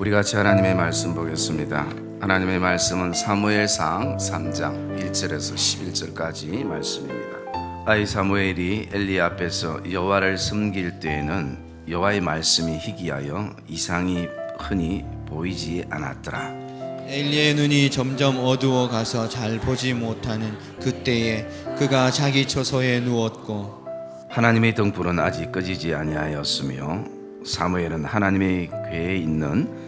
우리 같이 하나님의 말씀 보겠습니다. 하나님의 말씀은 사무엘상 3장 1절에서 11절까지 말씀입니다. 아이 사무엘이 엘리 앞에서 여호와를 섬길 때에는 여호와의 말씀이 희귀하여 이상이 흔히 보이지 않았더라. 엘리의 눈이 점점 어두워 가서 잘 보지 못하는 그때에 그가 자기 처소에 누웠고 하나님의 등불은 아직 꺼지지 아니하였으며 사무엘은 하나님의 궤에 있는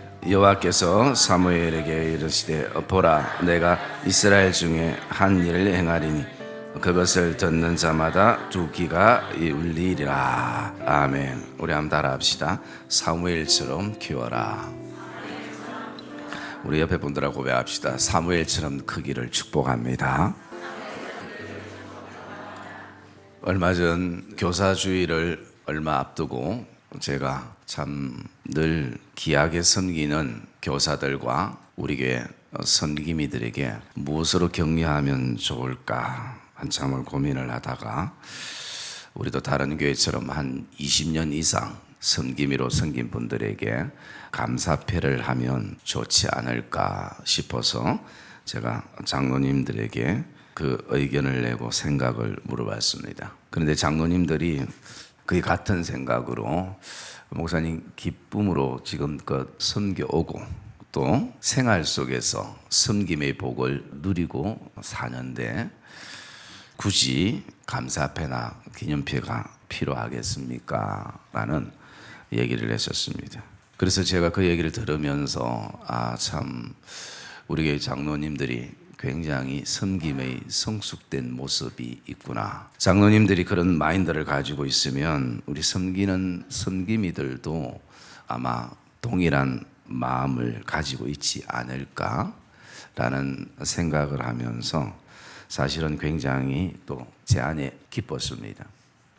여호와께서 사무엘에게 이르시되 보라 내가 이스라엘 중에 한 일을 행하리니 그것을 듣는 자마다 두 귀가 울리리라. 아멘. 우리 한번 따라합시다. 사무엘처럼 키워라. 우리 옆에 분들하고 고백합시다. 사무엘처럼 크기를 축복합니다. 얼마 전 교사주의를 얼마 앞두고 제가 참 늘 귀하게 섬기는 교사들과 우리 교회 섬기미들에게 무엇으로 격려하면 좋을까 한참을 고민을 하다가 우리도 다른 교회처럼 한 20년 이상 섬기미로 섬긴 분들에게 감사패를 하면 좋지 않을까 싶어서 제가 장로님들에게 그 의견을 내고 생각을 물어봤습니다. 그런데 장로님들이 거의 같은 생각으로 목사님 기쁨으로 지금껏 섬겨 오고 또 생활 속에서 섬김의 복을 누리고 사는데 굳이 감사패나 기념패가 필요하겠습니까? 라는 얘기를 했었습니다. 그래서 제가 그 얘기를 들으면서 아 참 우리 교회 장로님들이 굉장히 섬김의 성숙된 모습이 있구나. 장로님들이 그런 마인드를 가지고 있으면 우리 섬기는 섬김이들도 아마 동일한 마음을 가지고 있지 않을까라는 생각을 하면서 사실은 굉장히 또 제 안에 기뻤습니다.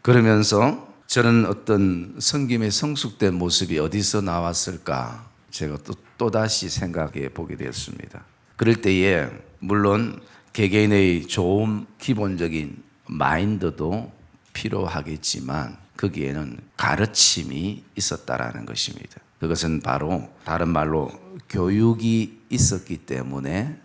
그러면서 저는 어떤 섬김의 성숙된 모습이 어디서 나왔을까 제가 또 또다시 생각해 보게 되었습니다. 그럴 때에 물론 개개인의 좋은 기본적인 마인드도 필요하겠지만 거기에는 가르침이 있었다라는 것입니다. 그것은 바로 다른 말로 교육이 있었기 때문에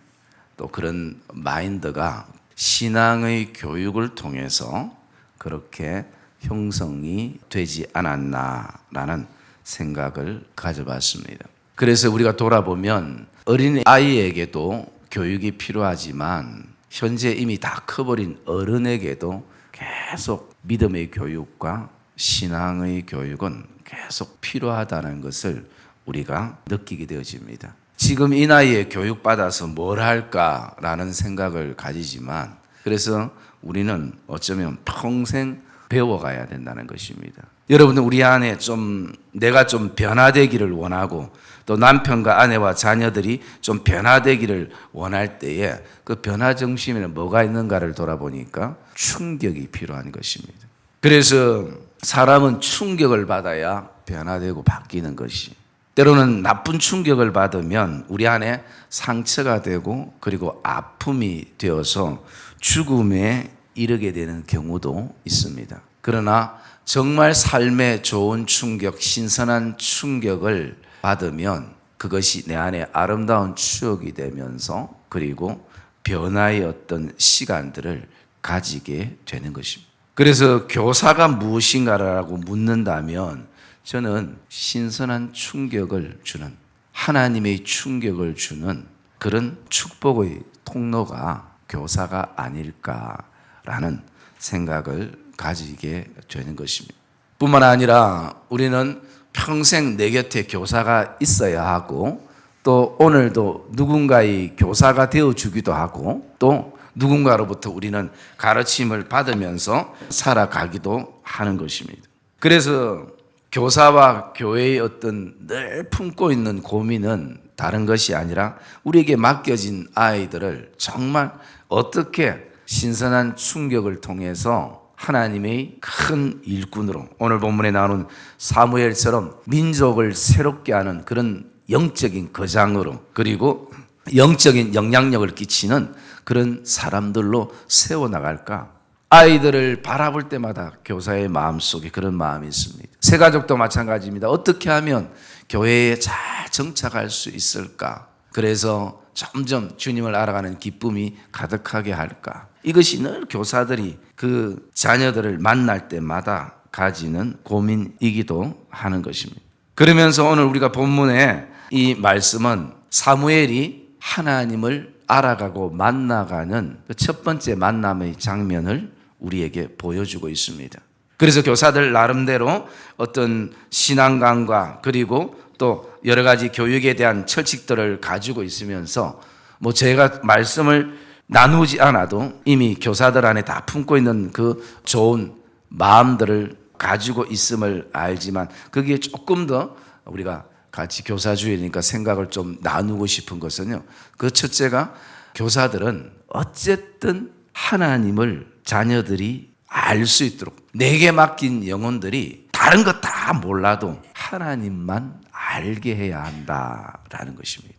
또 그런 마인드가 신앙의 교육을 통해서 그렇게 형성이 되지 않았나라는 생각을 가져봤습니다. 그래서 우리가 돌아보면 어린 아이에게도 교육이 필요하지만 현재 이미 다 커버린 어른에게도 계속 믿음의 교육과 신앙의 교육은 계속 필요하다는 것을 우리가 느끼게 되어집니다. 지금 이 나이에 교육받아서 뭘 할까라는 생각을 가지지만 그래서 우리는 어쩌면 평생 배워가야 된다는 것입니다. 여러분들 우리 안에 좀 내가 좀 변화되기를 원하고 또 남편과 아내와 자녀들이 좀 변화되기를 원할 때에 그 변화 정신에는 뭐가 있는가를 돌아보니까 충격이 필요한 것입니다. 그래서 사람은 충격을 받아야 변화되고 바뀌는 것이 때로는 나쁜 충격을 받으면 우리 안에 상처가 되고 그리고 아픔이 되어서 죽음에 이르게 되는 경우도 있습니다. 그러나 정말 삶에 좋은 충격, 신선한 충격을 받으면 그것이 내 안에 아름다운 추억이 되면서 그리고 변화의 어떤 시간들을 가지게 되는 것입니다. 그래서 교사가 무엇인가라고 묻는다면 저는 신선한 충격을 주는 하나님의 충격을 주는 그런 축복의 통로가 교사가 아닐까 라는 생각을 가지게 되는 것입니다. 뿐만 아니라 우리는 평생 내 곁에 교사가 있어야 하고 또 오늘도 누군가의 교사가 되어 주기도 하고 또 누군가로부터 우리는 가르침을 받으면서 살아가기도 하는 것입니다. 그래서 교사와 교회의 어떤 늘 품고 있는 고민은 다른 것이 아니라 우리에게 맡겨진 아이들을 정말 어떻게 신선한 충격을 통해서 하나님의 큰 일꾼으로 오늘 본문에 나오는 사무엘처럼 민족을 새롭게 하는 그런 영적인 거장으로 그리고 영적인 영향력을 끼치는 그런 사람들로 세워나갈까? 아이들을 바라볼 때마다 교사의 마음속에 그런 마음이 있습니다. 새 가족도 마찬가지입니다. 어떻게 하면 교회에 잘 정착할 수 있을까? 그래서 점점 주님을 알아가는 기쁨이 가득하게 할까? 이것이 늘 교사들이 그 자녀들을 만날 때마다 가지는 고민이기도 하는 것입니다. 그러면서 오늘 우리가 본문에 이 말씀은 사무엘이 하나님을 알아가고 만나가는 그 첫 번째 만남의 장면을 우리에게 보여주고 있습니다. 그래서 교사들 나름대로 어떤 신앙관과 그리고 또 여러 가지 교육에 대한 철칙들을 가지고 있으면서 뭐 제가 말씀을 나누지 않아도 이미 교사들 안에 다 품고 있는 그 좋은 마음들을 가지고 있음을 알지만 거기에 조금 더 우리가 같이 교사주의니까 생각을 좀 나누고 싶은 것은요. 그 첫째가 교사들은 어쨌든 하나님을 자녀들이 알 수 있도록 내게 맡긴 영혼들이 다른 것 다 몰라도 하나님만 알게 해야 한다라는 것입니다.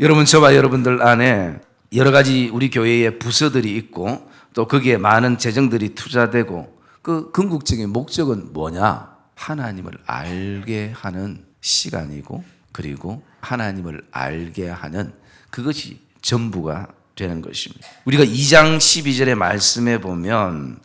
여러분 저와 여러분들 안에 여러 가지 우리 교회의 부서들이 있고 또 거기에 많은 재정들이 투자되고 그 궁극적인 목적은 뭐냐? 하나님을 알게 하는 시간이고 그리고 하나님을 알게 하는 그것이 전부가 되는 것입니다. 우리가 2장 12절의 말씀에 보면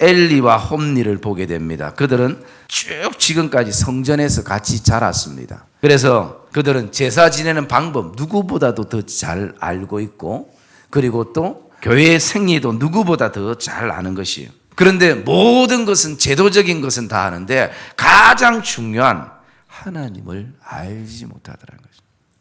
엘리와 홈리를 보게 됩니다. 그들은 쭉 지금까지 성전에서 같이 자랐습니다. 그래서 그들은 제사 지내는 방법 누구보다도 더 잘 알고 있고 그리고 또 교회의 생리도 누구보다 더 잘 아는 것이에요. 그런데 모든 것은 제도적인 것은 다 아는데 가장 중요한 하나님을 알지 못하더라는 거죠.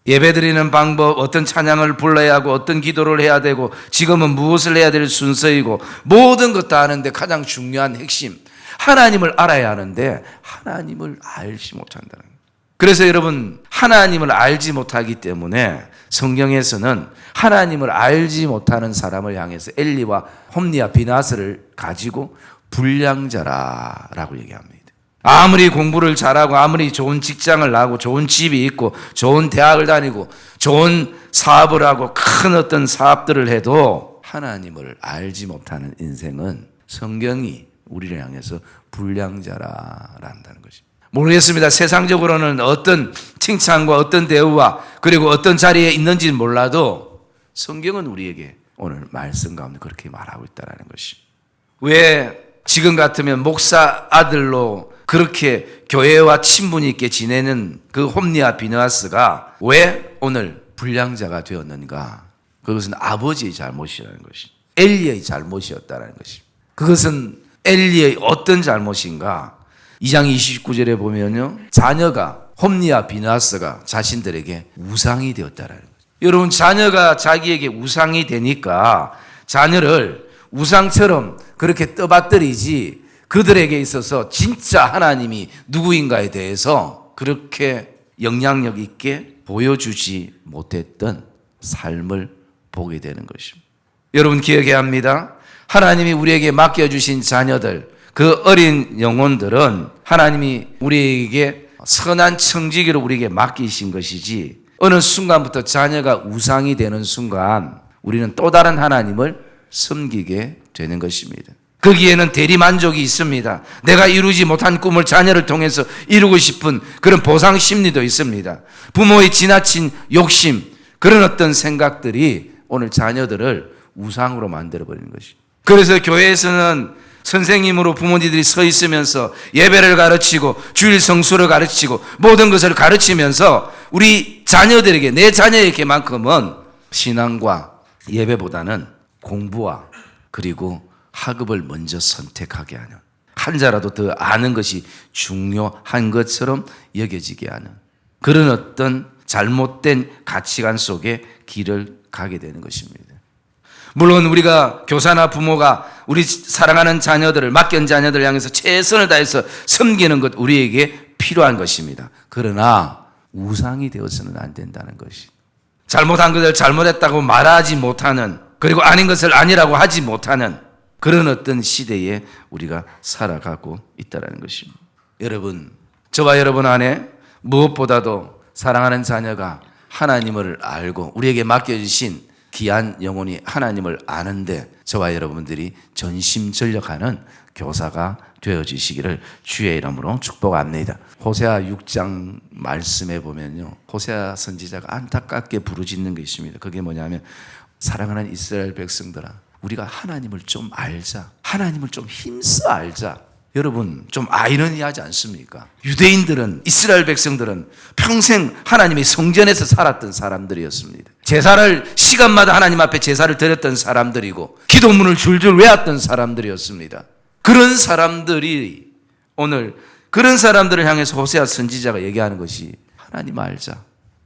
예배 드리는 방법, 어떤 찬양을 불러야 하고, 어떤 기도를 해야 되고, 지금은 무엇을 해야 될 순서이고, 모든 것 다 아는데 가장 중요한 핵심, 하나님을 알아야 하는데, 하나님을 알지 못한다는 거예요. 그래서 여러분, 하나님을 알지 못하기 때문에 성경에서는 하나님을 알지 못하는 사람을 향해서 엘리와 홈리와 비나스를 가지고 불량자라라고 얘기합니다. 아무리 공부를 잘하고 아무리 좋은 직장을 나고 좋은 집이 있고 좋은 대학을 다니고 좋은 사업을 하고 큰 어떤 사업들을 해도 하나님을 알지 못하는 인생은 성경이 우리를 향해서 불량자라란다는 것이. 모르겠습니다. 세상적으로는 어떤 칭찬과 어떤 대우와 그리고 어떤 자리에 있는지는 몰라도 성경은 우리에게 오늘 말씀 가운데 그렇게 말하고 있다는 것이. 왜 지금 같으면 목사 아들로 그렇게 교회와 친분이 있게 지내는 그 홈리아 비너아스가 왜 오늘 불량자가 되었는가? 그것은 아버지의 잘못이라는 것이. 엘리의 잘못이었다는 것이. 그것은 엘리의 어떤 잘못인가? 2장 29절에 보면요. 자녀가 홈리아 비나스가 자신들에게 우상이 되었다라는 거죠. 여러분 자녀가 자기에게 우상이 되니까 자녀를 우상처럼 그렇게 떠받들이지 그들에게 있어서 진짜 하나님이 누구인가에 대해서 그렇게 영향력 있게 보여주지 못했던 삶을 보게 되는 것입니다. 여러분 기억해야 합니다. 하나님이 우리에게 맡겨주신 자녀들, 그 어린 영혼들은 하나님이 우리에게 선한 청지기로 우리에게 맡기신 것이지 어느 순간부터 자녀가 우상이 되는 순간 우리는 또 다른 하나님을 섬기게 되는 것입니다. 거기에는 대리 만족이 있습니다. 내가 이루지 못한 꿈을 자녀를 통해서 이루고 싶은 그런 보상 심리도 있습니다. 부모의 지나친 욕심, 그런 어떤 생각들이 오늘 자녀들을 우상으로 만들어 버리는 것이. 그래서 교회에서는 선생님으로 부모님들이 서 있으면서 예배를 가르치고 주일 성수를 가르치고 모든 것을 가르치면서 우리 자녀들에게 내 자녀에게만큼은 신앙과 예배보다는 공부와 그리고 학업을 먼저 선택하게 하는 한 자라도 더 아는 것이 중요한 것처럼 여겨지게 하는 그런 어떤 잘못된 가치관 속에 길을 가게 되는 것입니다. 물론 우리가 교사나 부모가 우리 사랑하는 자녀들을 맡긴 자녀들 향해서 최선을 다해서 섬기는 것 우리에게 필요한 것입니다. 그러나 우상이 되어서는 안 된다는 것이. 잘못한 것을 잘못했다고 말하지 못하는 그리고 아닌 것을 아니라고 하지 못하는 그런 어떤 시대에 우리가 살아가고 있다는 것입니다. 여러분, 저와 여러분 안에 무엇보다도 사랑하는 자녀가 하나님을 알고 우리에게 맡겨주신 귀한 영혼이 하나님을 아는데 저와 여러분들이 전심전력하는 교사가 되어 주시기를 주의 이름으로 축복합니다. 호세아 6장 말씀에 보면요. 호세아 선지자가 안타깝게 부르짖는 게 있습니다. 그게 뭐냐면 사랑하는 이스라엘 백성들아 우리가 하나님을 좀 알자. 하나님을 좀 힘써 알자. 여러분 좀 아이러니하지 않습니까? 유대인들은 이스라엘 백성들은 평생 하나님의 성전에서 살았던 사람들이었습니다. 제사를 시간마다 하나님 앞에 제사를 드렸던 사람들이고 기도문을 줄줄 외웠던 사람들이었습니다. 그런 사람들이 오늘 그런 사람들을 향해서 호세아 선지자가 얘기하는 것이 하나님 알자.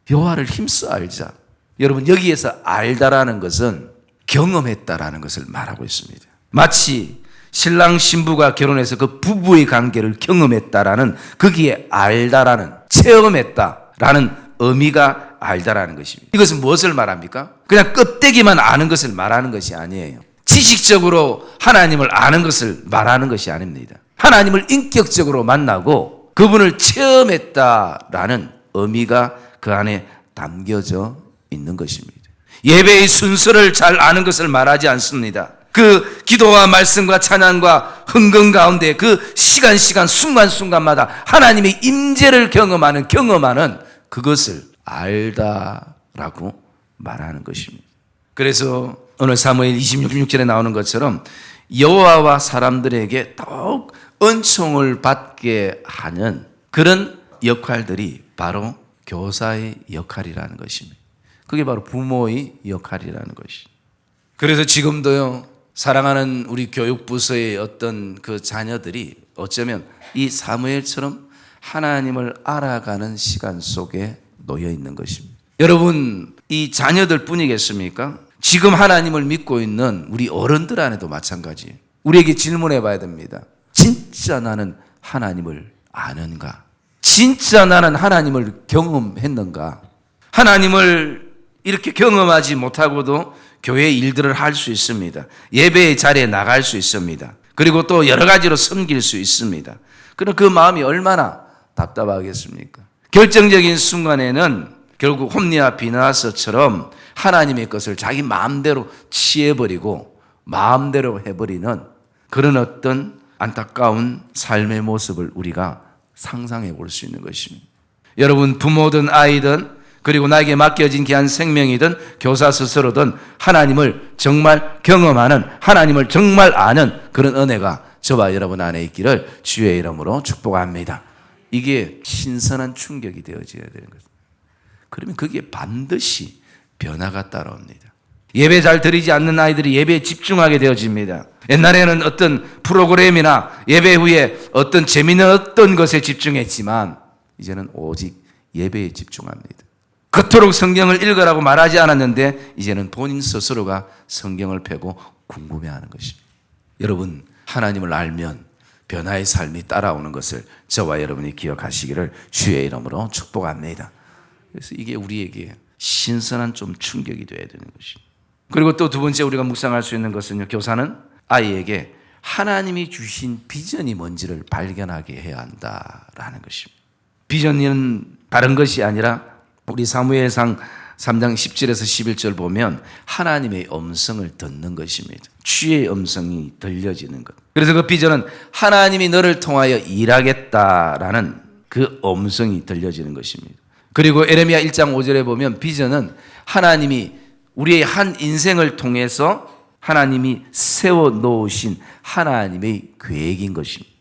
여호와를 힘써 알자. 여러분 여기에서 알다라는 것은 경험했다라는 것을 말하고 있습니다. 마치 신랑 신부가 결혼해서 그 부부의 관계를 경험했다라는 거기에 알다라는 체험했다라는 의미가 알다라는 것입니다. 이것은 무엇을 말합니까? 그냥 껍데기만 아는 것을 말하는 것이 아니에요. 지식적으로 하나님을 아는 것을 말하는 것이 아닙니다. 하나님을 인격적으로 만나고 그분을 체험했다라는 의미가 그 안에 담겨져 있는 것입니다. 예배의 순서를 잘 아는 것을 말하지 않습니다. 그 기도와 말씀과 찬양과 흥금 가운데 그 시간 시간 순간 순간마다 하나님의 임재를 경험하는 경험하는 그것을 알다라고 말하는 것입니다. 그래서 오늘 사무엘 26절에 나오는 것처럼 여호와와 사람들에게 더욱 은총을 받게 하는 그런 역할들이 바로 교사의 역할이라는 것입니다. 그게 바로 부모의 역할이라는 것이. 그래서 지금도요, 사랑하는 우리 교육부서의 어떤 그 자녀들이 어쩌면 이 사무엘처럼 하나님을 알아가는 시간 속에 놓여 있는 것입니다. 여러분, 이 자녀들 뿐이겠습니까? 지금 하나님을 믿고 있는 우리 어른들 안에도 마찬가지예요. 우리에게 질문해 봐야 됩니다. 진짜 나는 하나님을 아는가? 진짜 나는 하나님을 경험했는가? 하나님을 이렇게 경험하지 못하고도 교회 일들을 할 수 있습니다. 예배의 자리에 나갈 수 있습니다. 그리고 또 여러 가지로 섬길 수 있습니다. 그럼 그 마음이 얼마나 답답하겠습니까? 결정적인 순간에는 결국 홈리와 비나서처럼 하나님의 것을 자기 마음대로 취해버리고 마음대로 해버리는 그런 어떤 안타까운 삶의 모습을 우리가 상상해 볼 수 있는 것입니다. 여러분 부모든 아이든 그리고 나에게 맡겨진 귀한 생명이든 교사 스스로든 하나님을 정말 경험하는 하나님을 정말 아는 그런 은혜가 저와 여러분 안에 있기를 주의 이름으로 축복합니다. 이게 신선한 충격이 되어져야 되는 거죠. 그러면 그게 반드시 변화가 따라옵니다. 예배 잘 드리지 않는 아이들이 예배에 집중하게 되어집니다. 옛날에는 어떤 프로그램이나 예배 후에 어떤 재미있는 어떤 것에 집중했지만 이제는 오직 예배에 집중합니다. 그토록 성경을 읽으라고 말하지 않았는데 이제는 본인 스스로가 성경을 펴고 궁금해하는 것입니다. 여러분 하나님을 알면 변화의 삶이 따라오는 것을 저와 여러분이 기억하시기를 주의 이름으로 축복합니다. 그래서 이게 우리에게 신선한 좀 충격이 되어야 되는 것입니다. 그리고 또 두 번째 우리가 묵상할 수 있는 것은요. 교사는 아이에게 하나님이 주신 비전이 뭔지를 발견하게 해야 한다라는 것입니다. 비전은 다른 것이 아니라 우리 사무엘상 3장 10절에서 11절 보면 하나님의 음성을 듣는 것입니다. 주의 음성이 들려지는 것. 그래서 그 비전은 하나님이 너를 통하여 일하겠다라는 그 음성이 들려지는 것입니다. 그리고 에레미야 1장 5절에 보면 비전은 하나님이 우리의 한 인생을 통해서 하나님이 세워 놓으신 하나님의 계획인 것입니다.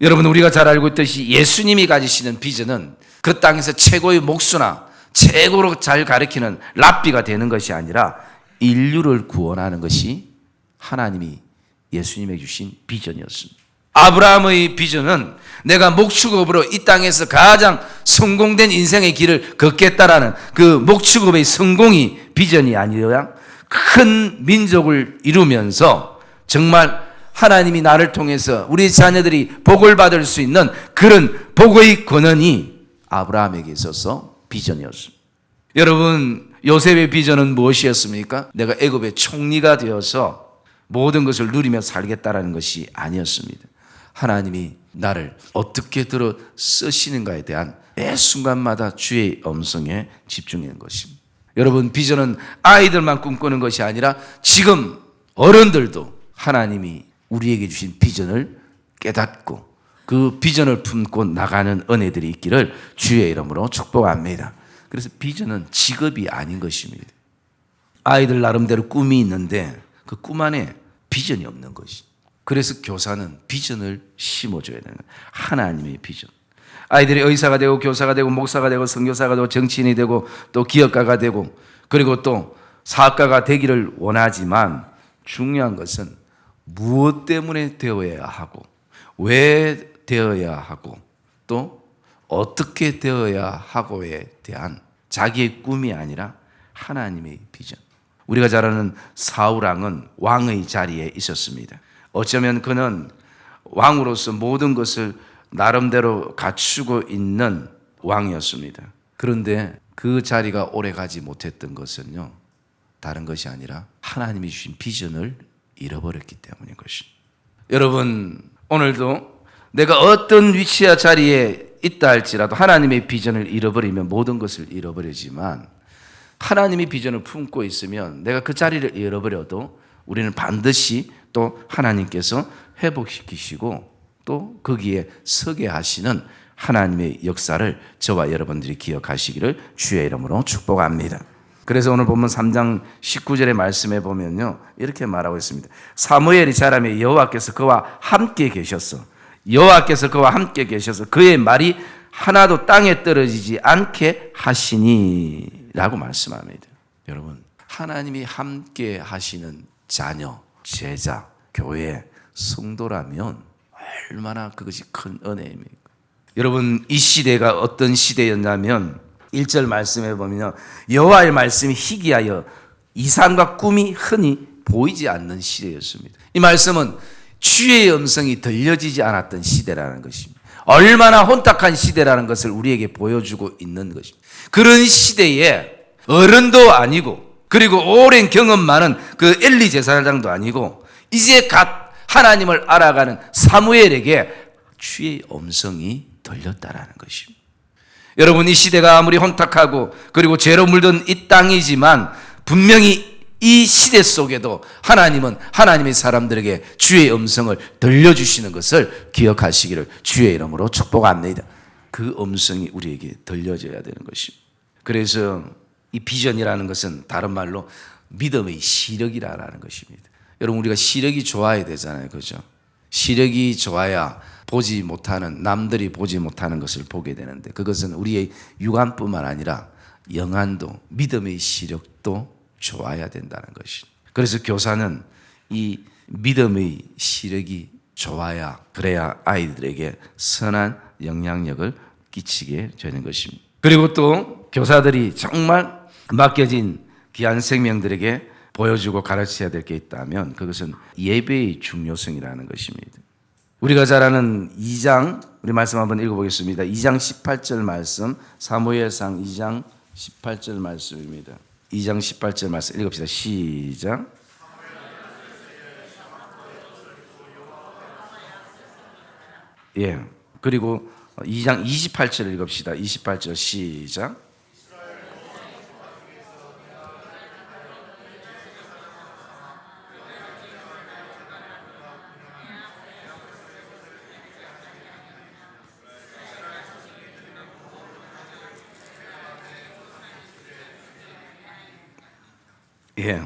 여러분 우리가 잘 알고 있듯이 예수님이 가지시는 비전은 그 땅에서 최고의 목수나 최고로 잘 가르치는 랍비가 되는 것이 아니라 인류를 구원하는 것이 하나님이 예수님에게 주신 비전이었습니다. 아브라함의 비전은 내가 목축업으로 이 땅에서 가장 성공된 인생의 길을 걷겠다라는 그 목축업의 성공이 비전이 아니라 큰 민족을 이루면서 정말 하나님이 나를 통해서 우리 자녀들이 복을 받을 수 있는 그런 복의 권한이 아브라함에게 있어서 비전이었습니다. 여러분 요셉의 비전은 무엇이었습니까? 내가 애굽의 총리가 되어서 모든 것을 누리며 살겠다라는 것이 아니었습니다. 하나님이 나를 어떻게 들어 쓰시는가에 대한 매 순간마다 주의 음성에 집중하는 것입니다. 여러분 비전은 아이들만 꿈꾸는 것이 아니라 지금 어른들도 하나님이 우리에게 주신 비전을 깨닫고 그 비전을 품고 나가는 은혜들이 있기를 주의 이름으로 축복합니다. 그래서 비전은 직업이 아닌 것입니다. 아이들 나름대로 꿈이 있는데 그 꿈 안에 비전이 없는 것이. 그래서 교사는 비전을 심어줘야 되는 거예요. 하나님의 비전. 아이들이 의사가 되고 교사가 되고 목사가 되고 선교사가 되고 정치인이 되고 또 기업가가 되고 그리고 또 사업가가 되기를 원하지만 중요한 것은 무엇 때문에 되어야 하고 왜 되어야 하고 또 어떻게 되어야 하고에 대한 자기의 꿈이 아니라 하나님의 비전. 우리가 잘 아는 사우랑은 왕의 자리에 있었습니다. 어쩌면 그는 왕으로서 모든 것을 나름대로 갖추고 있는 왕이었습니다. 그런데 그 자리가 오래 가지 못했던 것은요, 다른 것이 아니라 하나님이 주신 비전을 잃어버렸기 때문인 것입니다. 여러분, 오늘도 내가 어떤 위치와 자리에 있다 할지라도 하나님의 비전을 잃어버리면 모든 것을 잃어버리지만 하나님의 비전을 품고 있으면 내가 그 자리를 잃어버려도 우리는 반드시 또 하나님께서 회복시키시고 또 거기에 서게 하시는 하나님의 역사를 저와 여러분들이 기억하시기를 주의 이름으로 축복합니다. 그래서 오늘 보면 3장 19절의 말씀에 보면요. 이렇게 말하고 있습니다. 사무엘이 자라며 여호와께서 그와 함께 계셨어. 여호와께서 그와 함께 계셔서 그의 말이 하나도 땅에 떨어지지 않게 하시니라고 말씀합니다. 여러분, 하나님이 함께 하시는 자녀, 제자, 교회, 성도라면 얼마나 그것이 큰 은혜입니까? 여러분, 이 시대가 어떤 시대였냐면 1절 말씀에 보면요. 여호와의 말씀이 희귀하여 이상과 꿈이 흔히 보이지 않는 시대였습니다. 이 말씀은 주의 음성이 들려지지 않았던 시대라는 것입니다. 얼마나 혼탁한 시대라는 것을 우리에게 보여주고 있는 것입니다. 그런 시대에 어른도 아니고 그리고 오랜 경험 많은 그 엘리 제사장도 아니고 이제 갓 하나님을 알아가는 사무엘에게 주의 음성이 들렸다라는 것입니다. 여러분 이 시대가 아무리 혼탁하고 그리고 죄로 물든 이 땅이지만 분명히 이 시대 속에도 하나님은 하나님의 사람들에게 주의 음성을 들려주시는 것을 기억하시기를 주의 이름으로 축복합니다. 그 음성이 우리에게 들려져야 되는 것입니다. 그래서 이 비전이라는 것은 다른 말로 믿음의 시력이라는 것입니다. 여러분 우리가 시력이 좋아야 되잖아요. 그죠? 시력이 좋아야 보지 못하는 남들이 보지 못하는 것을 보게 되는데 그것은 우리의 육안뿐만 아니라 영안도 믿음의 시력도 좋아야 된다는 것이. 그래서 교사는 이 믿음의 시력이 좋아야 그래야 아이들에게 선한 영향력을 끼치게 되는 것입니다. 그리고 또 교사들이 정말 맡겨진 귀한 생명들에게 보여주고 가르쳐야 될 게 있다면 그것은 예배의 중요성이라는 것입니다. 우리가 잘 아는 2장 우리 말씀 한번 읽어보겠습니다. 2장 18절 말씀 사무엘상 2장 18절 말씀입니다. 2장 18절 말씀 읽읍시다. 시작. 예. 그리고 2장 28절 읽읍시다. 28절 시작. 예.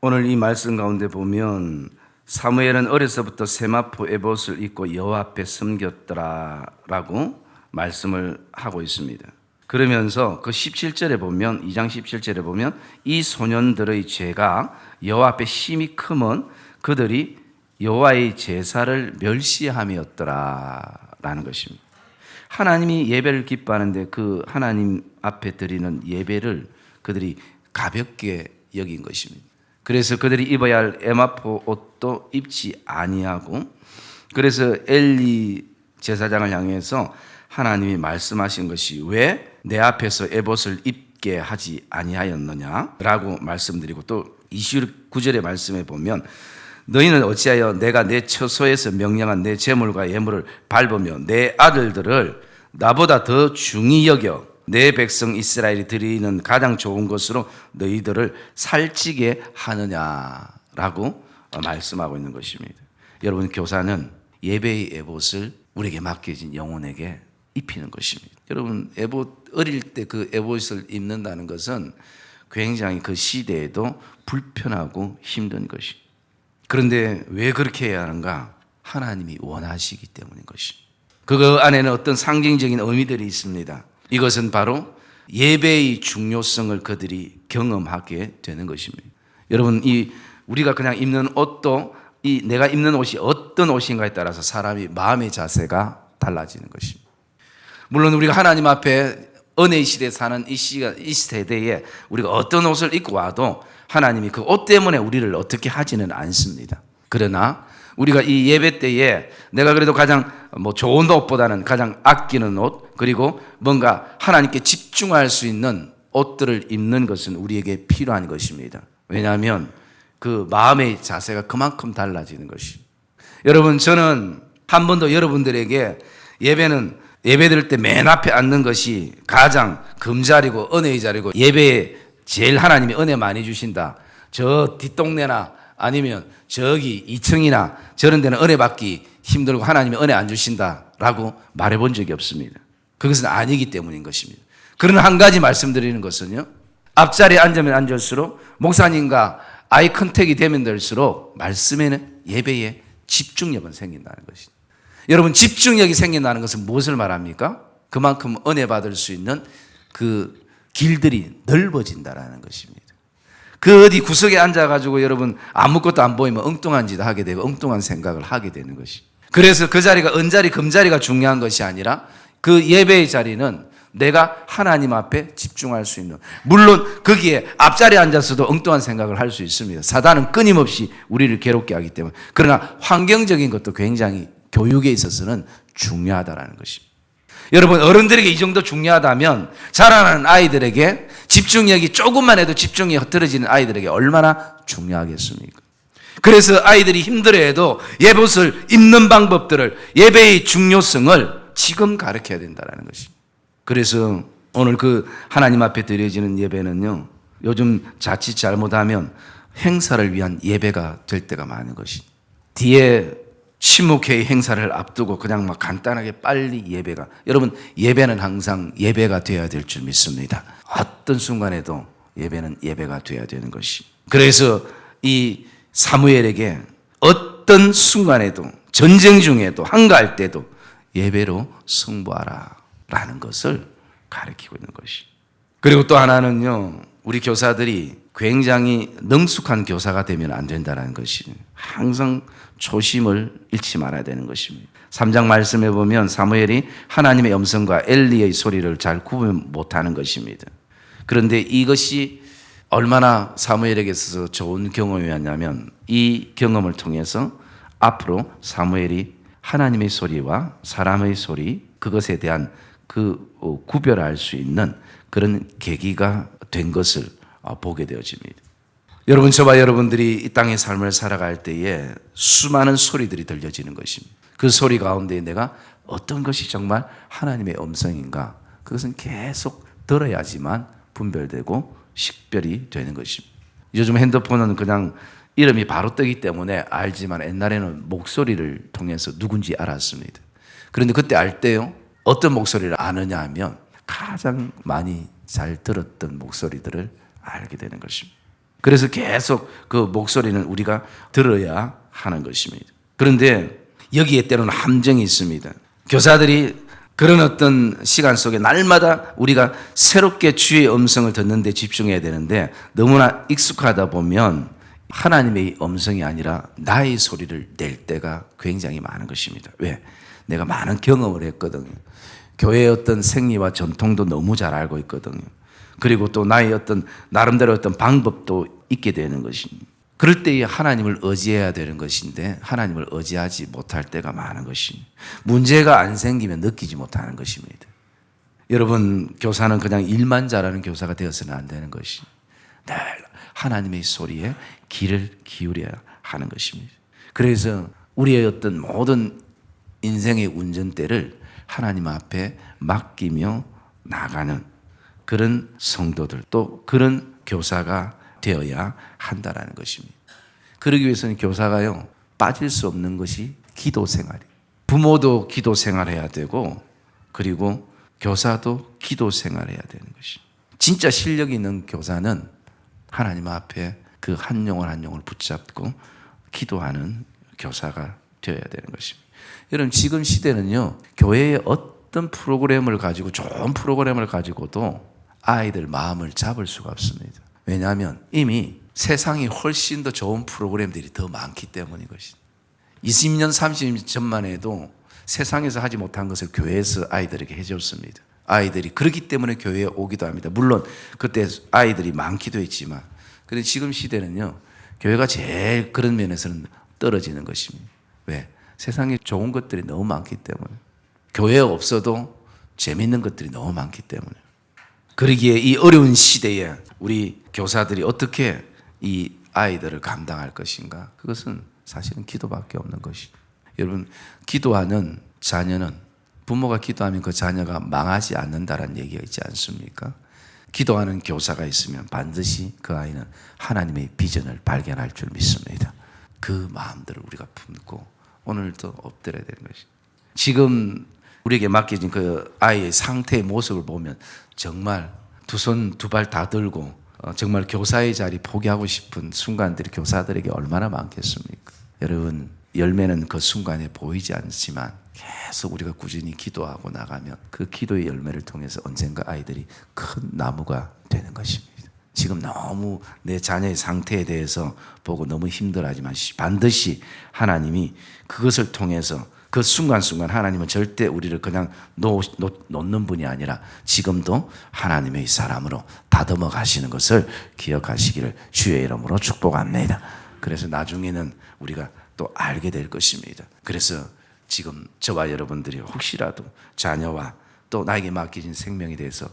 오늘 이 말씀 가운데 보면 사무엘은 어려서부터 세마포 에봇을 입고 여호와 앞에 섬겼더라라고 말씀을 하고 있습니다. 그러면서 그 17절에 보면 2장 17절에 보면 이 소년들의 죄가 여호와 앞에 심히 크면 그들이 여호와의 제사를 멸시함이었더라라는 것입니다. 하나님이 예배를 기뻐하는데 그 하나님 앞에 드리는 예배를 그들이 가볍게 여긴 것입니다. 그래서 그들이 입어야 할 에마포 옷도 입지 아니하고 그래서 엘리 제사장을 향해서 하나님이 말씀하신 것이 왜 내 앞에서 에봇을 입게 하지 아니하였느냐라고 말씀드리고 또 29절의 말씀에 보면 너희는 어찌하여 내가 내 처소에서 명령한 내 재물과 예물을 밟으며 내 아들들을 나보다 더 중히 여겨 내 백성 이스라엘이 드리는 가장 좋은 것으로 너희들을 살찌게 하느냐라고 말씀하고 있는 것입니다. 여러분 교사는 예배의 에봇을 우리에게 맡겨진 영혼에게 입히는 것입니다. 여러분 에봇 어릴 때 그 에봇을 입는다는 것은 굉장히 그 시대에도 불편하고 힘든 것이. 그런데 왜 그렇게 해야 하는가? 하나님이 원하시기 때문인 것입니다. 그 안에는 어떤 상징적인 의미들이 있습니다. 이것은 바로 예배의 중요성을 그들이 경험하게 되는 것입니다. 여러분, 이 우리가 그냥 입는 옷도 이 내가 입는 옷이 어떤 옷인가에 따라서 사람이 마음의 자세가 달라지는 것입니다. 물론 우리가 하나님 앞에 은혜의 시대에 사는 이 시간, 이 세대에 우리가 어떤 옷을 입고 와도 하나님이 그 옷 때문에 우리를 어떻게 하지는 않습니다. 그러나 우리가 이 예배 때에 내가 그래도 가장 뭐 좋은 옷보다는 가장 아끼는 옷 그리고 뭔가 하나님께 집중할 수 있는 옷들을 입는 것은 우리에게 필요한 것입니다. 왜냐하면 그 마음의 자세가 그만큼 달라지는 것이. 여러분 저는 한 번도 여러분들에게 예배는 예배 드릴 때 맨 앞에 앉는 것이 가장 금자리고 은혜의 자리고 예배에 제일 하나님이 은혜 많이 주신다. 저 뒷동네나 아니면 저기 2층이나 저런 데는 은혜 받기 힘들고 하나님이 은혜 안 주신다라고 말해 본 적이 없습니다. 그것은 아니기 때문인 것입니다. 그러나 한 가지 말씀드리는 것은요. 앞자리에 앉으면 앉을수록 목사님과 아이 컨택이 되면 될수록 말씀에는 예배에 집중력은 생긴다는 것이죠. 여러분 집중력이 생긴다는 것은 무엇을 말합니까? 그만큼 은혜 받을 수 있는 그 길들이 넓어진다라는 것입니다. 그 어디 구석에 앉아가지고 여러분 아무것도 안 보이면 엉뚱한 짓 하게 되고 엉뚱한 생각을 하게 되는 것이. 그래서 그 자리가 은자리 금자리가 중요한 것이 아니라 그 예배의 자리는 내가 하나님 앞에 집중할 수 있는 물론 거기에 앞자리에 앉아서도 엉뚱한 생각을 할 수 있습니다. 사단은 끊임없이 우리를 괴롭게 하기 때문에 그러나 환경적인 것도 굉장히 교육에 있어서는 중요하다라는 것입니다. 여러분 어른들에게 이 정도 중요하다면 자라나는 아이들에게 집중력이 조금만 해도 집중이 흐트러지는 아이들에게 얼마나 중요하겠습니까? 그래서 아이들이 힘들어해도 예봇을 입는 방법들을 예배의 중요성을 지금 가르쳐야 된다는 것입니다. 그래서 오늘 그 하나님 앞에 드려지는 예배는요 요즘 자칫 잘못하면 행사를 위한 예배가 될 때가 많은 것이 뒤에 침묵회의 행사를 앞두고 그냥 막 간단하게 빨리 예배가 여러분 예배는 항상 예배가 되어야 될 줄 믿습니다. 어떤 순간에도 예배는 예배가 되어야 되는 것이. 그래서 이 사무엘에게 어떤 순간에도 전쟁 중에도 한가할 때도 예배로 승부하라 라는 것을 가르치고 있는 것이. 그리고 또 하나는요. 우리 교사들이 굉장히 능숙한 교사가 되면 안 된다는 것이 항상 초심을 잃지 말아야 되는 것입니다. 3장 말씀에 보면 사무엘이 하나님의 음성과 엘리의 소리를 잘 구분 못하는 것입니다. 그런데 이것이 얼마나 사무엘에게 있어서 좋은 경험이었냐면 이 경험을 통해서 앞으로 사무엘이 하나님의 소리와 사람의 소리 그것에 대한 그 어, 구별할 수 있는 그런 계기가 된 것을 어, 보게 되어집니다. 여러분 저와 여러분들이 이 땅의 삶을 살아갈 때에 수많은 소리들이 들려지는 것입니다. 그 소리 가운데 내가 어떤 것이 정말 하나님의 음성인가 그것은 계속 들어야지만 분별되고 식별이 되는 것입니다. 요즘 핸드폰은 그냥 이름이 바로 뜨기 때문에 알지만 옛날에는 목소리를 통해서 누군지 알았습니다. 그런데 그때 알 때요 어떤 목소리를 아느냐 하면 가장 많이 잘 들었던 목소리들을 알게 되는 것입니다. 그래서 계속 그 목소리는 우리가 들어야 하는 것입니다. 그런데 여기에 때로는 함정이 있습니다. 교사들이 그런 어떤 시간 속에 날마다 우리가 새롭게 주의 음성을 듣는데 집중해야 되는데 너무나 익숙하다 보면 하나님의 음성이 아니라 나의 소리를 낼 때가 굉장히 많은 것입니다. 왜? 내가 많은 경험을 했거든요. 교회의 어떤 생리와 전통도 너무 잘 알고 있거든요. 그리고 또 나의 어떤 나름대로 어떤 방법도 있게 되는 것입니다. 그럴 때에 하나님을 의지해야 되는 것인데 하나님을 의지하지 못할 때가 많은 것입니다. 문제가 안 생기면 느끼지 못하는 것입니다. 여러분 교사는 그냥 일만 잘하는 교사가 되어서는 안 되는 것이 늘 하나님의 소리에 귀를 기울여야 하는 것입니다. 그래서 우리의 어떤 모든 인생의 운전대를 하나님 앞에 맡기며 나가는 그런 성도들 또 그런 교사가 되어야 한다라는 것입니다. 그러기 위해서는 교사가요 빠질 수 없는 것이 기도 생활이. 부모도 기도 생활해야 되고 그리고 교사도 기도 생활해야 되는 것이. 진짜 실력 있는 교사는 하나님 앞에 그 한 영혼 한 영혼을 붙잡고 기도하는 교사가 되어야 되는 것입니다. 여러분 지금 시대는요 교회의 어떤 프로그램을 가지고 좋은 프로그램을 가지고도 아이들 마음을 잡을 수가 없습니다. 왜냐하면 이미 세상이 훨씬 더 좋은 프로그램들이 더 많기 때문인 것입니다. 20년, 30년 전만 해도 세상에서 하지 못한 것을 교회에서 아이들에게 해줬습니다. 아이들이 그렇기 때문에 교회에 오기도 합니다. 물론 그때 아이들이 많기도 했지만, 근데 지금 시대는요, 교회가 제일 그런 면에서는 떨어지는 것입니다. 왜? 세상에 좋은 것들이 너무 많기 때문에. 교회에 없어도 재밌는 것들이 너무 많기 때문에. 그러기에 이 어려운 시대에 우리 교사들이 어떻게 이 아이들을 감당할 것인가? 그것은 사실은 기도밖에 없는 것이. 여러분, 기도하는 자녀는 부모가 기도하면 그 자녀가 망하지 않는다라는 얘기가 있지 않습니까? 기도하는 교사가 있으면 반드시 그 아이는 하나님의 비전을 발견할 줄 믿습니다. 그 마음들을 우리가 품고 오늘도 엎드려야 되는 것이. 지금 우리에게 맡겨진 그 아이의 상태의 모습을 보면 정말 두 손 두 발 다 들고 어, 정말 교사의 자리 포기하고 싶은 순간들이 교사들에게 얼마나 많겠습니까? 여러분 열매는 그 순간에 보이지 않지만 계속 우리가 꾸준히 기도하고 나가면 그 기도의 열매를 통해서 언젠가 아이들이 큰 나무가 되는 것입니다. 지금 너무 내 자녀의 상태에 대해서 보고 너무 힘들어하지만 반드시 하나님이 그것을 통해서 그 순간순간 하나님은 절대 우리를 그냥 놓, 놓, 놓는 분이 아니라 지금도 하나님의 사람으로 다듬어 가시는 것을 기억하시기를 주의 이름으로 축복합니다. 그래서 나중에는 우리가 또 알게 될 것입니다. 그래서 지금 저와 여러분들이 혹시라도 자녀와 또 나에게 맡겨진 생명에 대해서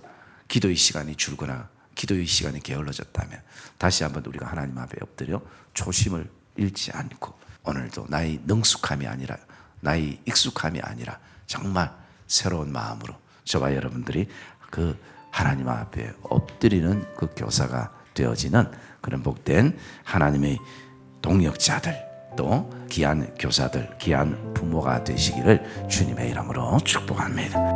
기도의 시간이 줄거나 기도의 시간이 게을러졌다면 다시 한번 우리가 하나님 앞에 엎드려 초심을 잃지 않고 오늘도 나의 능숙함이 아니라 나의 익숙함이 아니라 정말 새로운 마음으로 저와 여러분들이 그 하나님 앞에 엎드리는 그 교사가 되어지는 그런 복된 하나님의 동역자들 또 귀한 교사들, 귀한 부모가 되시기를 주님의 이름으로 축복합니다.